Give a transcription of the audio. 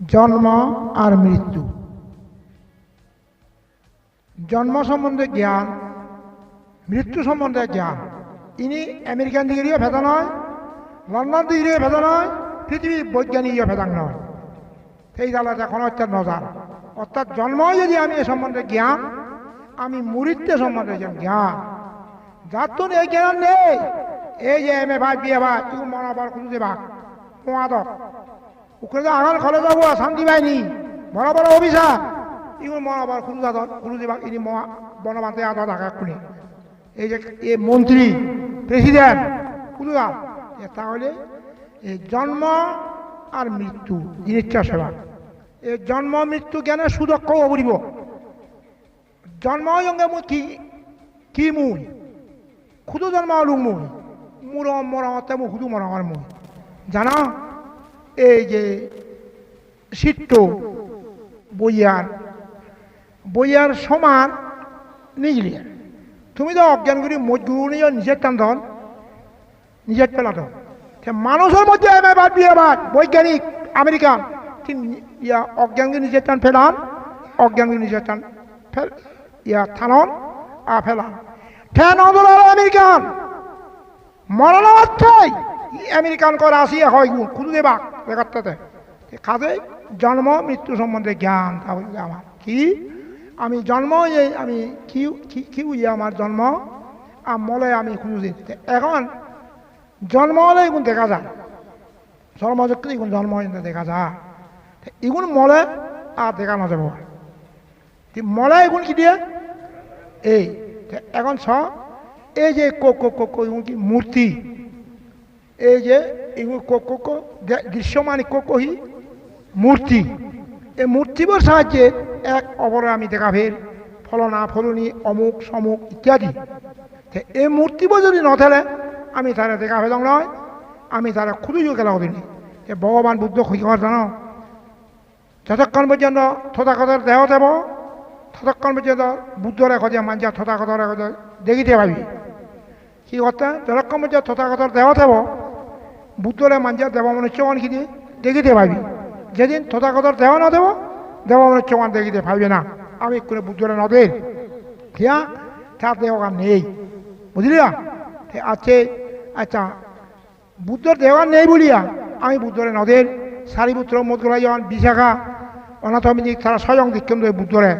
জন্ম আর মৃত্যু। জন্ম সম্বন্ধে জ্ঞান, মৃত্যু সম্বন্ধে জ্ঞান। ইনি আমেরিকান দিকেরও ভেদা নয়, লন্ডন দিকেরও ভেদা নয় পৃথিবীর বৈজ্ঞানিকও ভেদাং নয়। সেই জালাতে এখন হচ্ছে নজার। অর্থাৎ জন্ম যদি আমি এ সম্বন্ধে জ্ঞান, আমি মুরিত্বে সম্বন্ধে জ্ঞান, যার তো এই জ্ঞান নেই। এই যে এম এ ভাই বিয়ে ভাই তুই মনে আবার কোনো দেবা ওখানে তো খলে যাব, শান্তি পাইনি। বড় বড় অভিশাপ এগুলো মনে আবার খুলু দাদা খুলু দেবা ইনি বনবান্তে আদা দেখা খুনি এই যে এ মন্ত্রী, প্রেসিডেন্ট খুলু দা তাহলে এই জন্ম আর মৃত্যু জিনিসটা সেবা। এই জন্ম, মৃত্যু জ্ঞানে সুদক্ষ অবরিব জন্ম সঙ্গে মই কি কি মুই খুদু জন্ম হলুক মুই মোৰ মৰমতে মোক সুদু মৰমৰ মুই জানা? এই যে চিত্ত বইয়ার বইয়ার সমান নিগলিয়া তুমি তো অজ্ঞান করি মজগুরু নিয়ে নিজের টান নিজের পেলাত মানুষের মধ্যে এম বাদ বিয়ে বাদ, বৈজ্ঞানিক, আমেরিকান ইয়া অজ্ঞান করে নিজের টান ফেলান অজ্ঞান করে নিজের টান ফেল, ইয়া থানন, আ ফেলান ঠেন আমেরিকান। মরণ অর্থই আমেরিকান করে আসিয়া হয় গুণ দেবা। দেখাতে কাজে জন্ম, মৃত্যু সম্বন্ধে জ্ঞান, তা আমার। কি? আমি জন্ম এই আমি কি কি ইয়ে আমার জন্ম? আর মলে আমি খুঁজে দিতে। এখন জন্ম হলে এগুন দেখা যায়। জন্মযুক্ত এগুন জন্ম হলে দেখা যায়। এগুন মলে আর দেখা না যাব। মলে এগুন কি দিয়ে? এই। এখন ছ এই যে কো কো কো কি? মূর্তি। এই যে এগুলো কো কো কো দৃশ্যমান কো কহি মূর্তি এই মূর্তিবোর সাহায্যে এক অপরে আমি দেখা ফের ফলনা ফলনি অমুক সমুক ইত্যাদি এই মূর্তিবোৰ যদি নথেলে আমি তারা দেখা ফেলং নয় আমি তারা খুবই খেলা দিনি যে ভগবান বুদ্ধ শিখর জানো যতক্ষণ পর্যন্ত থতাকথর দেহ দেব ততক্ষণ পর্যন্ত বুদ্ধর এখন মাঞ্জা থতাকথর এখন দেখিতে পাবি কি করতে যতক্ষণ পর্যন্ত থতাকথর দেহ দেব বুদ্ধরে মাঞ্জা দেব মনুষ্য কি দেখিতে পাবি যেদিন তথাগতর দেহ না দেব দেব মনুষ্য দেখিতে পাবি না। আমি কোনো বুদ্ধরে নদে হিয়া তার দেহ নেই। বুঝলি আছে আচ্ছা বুদ্ধর আর নেই বলিয়া আমি বুদ্ধরে নদের সারিপুত্র মধুরা যখন বিশাখা অনাথমিক তারা স্বয়ং দীক্ষণ বুদ্ধরে